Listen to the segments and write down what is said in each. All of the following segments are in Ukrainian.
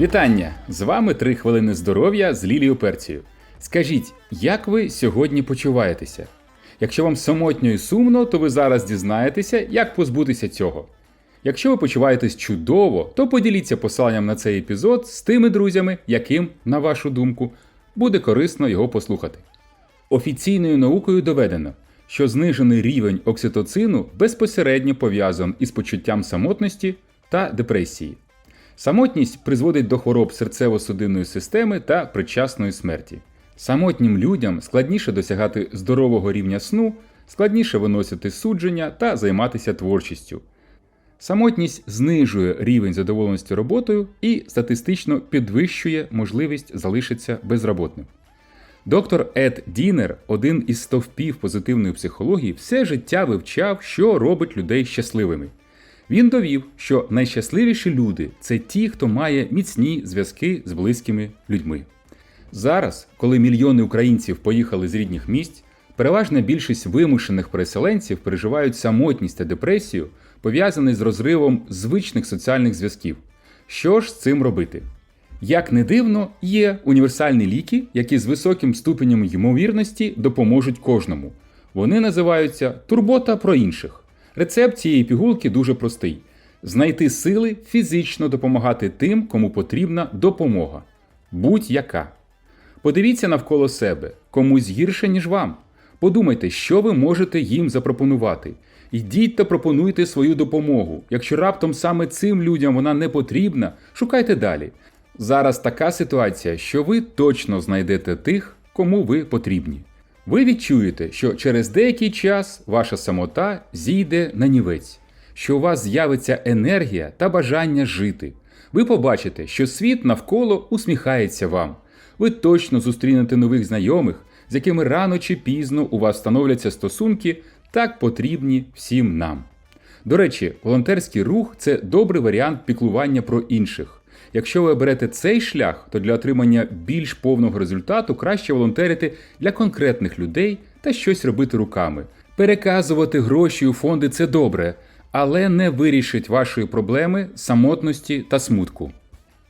Вітання! З вами три хвилини здоров'я з Лілією Перцією. Скажіть, як ви сьогодні почуваєтеся? Якщо вам самотньо і сумно, то ви зараз дізнаєтеся, як позбутися цього. Якщо ви почуваєтесь чудово, то поділіться посиланням на цей епізод з тими друзями, яким, на вашу думку, буде корисно його послухати. Офіційною наукою доведено, що знижений рівень окситоцину безпосередньо пов'язаний із почуттям самотності та депресії. Самотність призводить до хвороб серцево-судинної системи та причасної смерті. Самотнім людям складніше досягати здорового рівня сну, складніше виносити судження та займатися творчістю. Самотність знижує рівень задоволеності роботою і статистично підвищує можливість залишитися безроботним. Доктор Ед Дінер, один із стовпів позитивної психології, все життя вивчав, що робить людей щасливими. Він довів, що найщасливіші люди це ті, хто має міцні зв'язки з близькими людьми. Зараз, коли мільйони українців поїхали з рідних місць, переважна більшість вимушених переселенців переживають самотність та депресію, пов'язані з розривом звичних соціальних зв'язків. Що ж з цим робити? Як не дивно, є універсальні ліки, які з високим ступенем ймовірності допоможуть кожному. Вони називаються турбота про інших. Рецепт цієї пігулки дуже простий: знайти сили фізично допомагати тим, кому потрібна допомога. Будь-яка. Подивіться навколо себе, комусь гірше, ніж вам. Подумайте, що ви можете їм запропонувати. Йдіть та пропонуйте свою допомогу. Якщо раптом саме цим людям вона не потрібна, шукайте далі. Зараз така ситуація, що ви точно знайдете тих, кому ви потрібні. Ви відчуєте, що через деякий час ваша самота зійде на нівець, що у вас з'явиться енергія та бажання жити. Ви побачите, що світ навколо усміхається вам. Ви точно зустрінете нових знайомих, з якими рано чи пізно у вас становляться стосунки, так потрібні всім нам. До речі, волонтерський рух це добрий варіант піклування про інших. Якщо ви оберете цей шлях, то для отримання більш повного результату краще волонтерити для конкретних людей та щось робити руками. Переказувати гроші у фонди це добре, але не вирішить вашої проблеми самотності та смутку.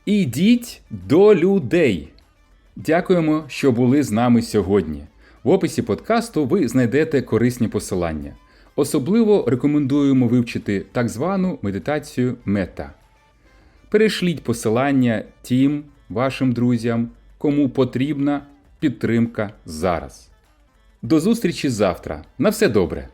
Ідіть до людей! Дякуємо, що були з нами сьогодні. В описі подкасту ви знайдете корисні посилання. Особливо рекомендуємо вивчити так звану медитацію мета. Перешліть посилання тим вашим друзям, кому потрібна підтримка зараз. До зустрічі завтра. На все добре!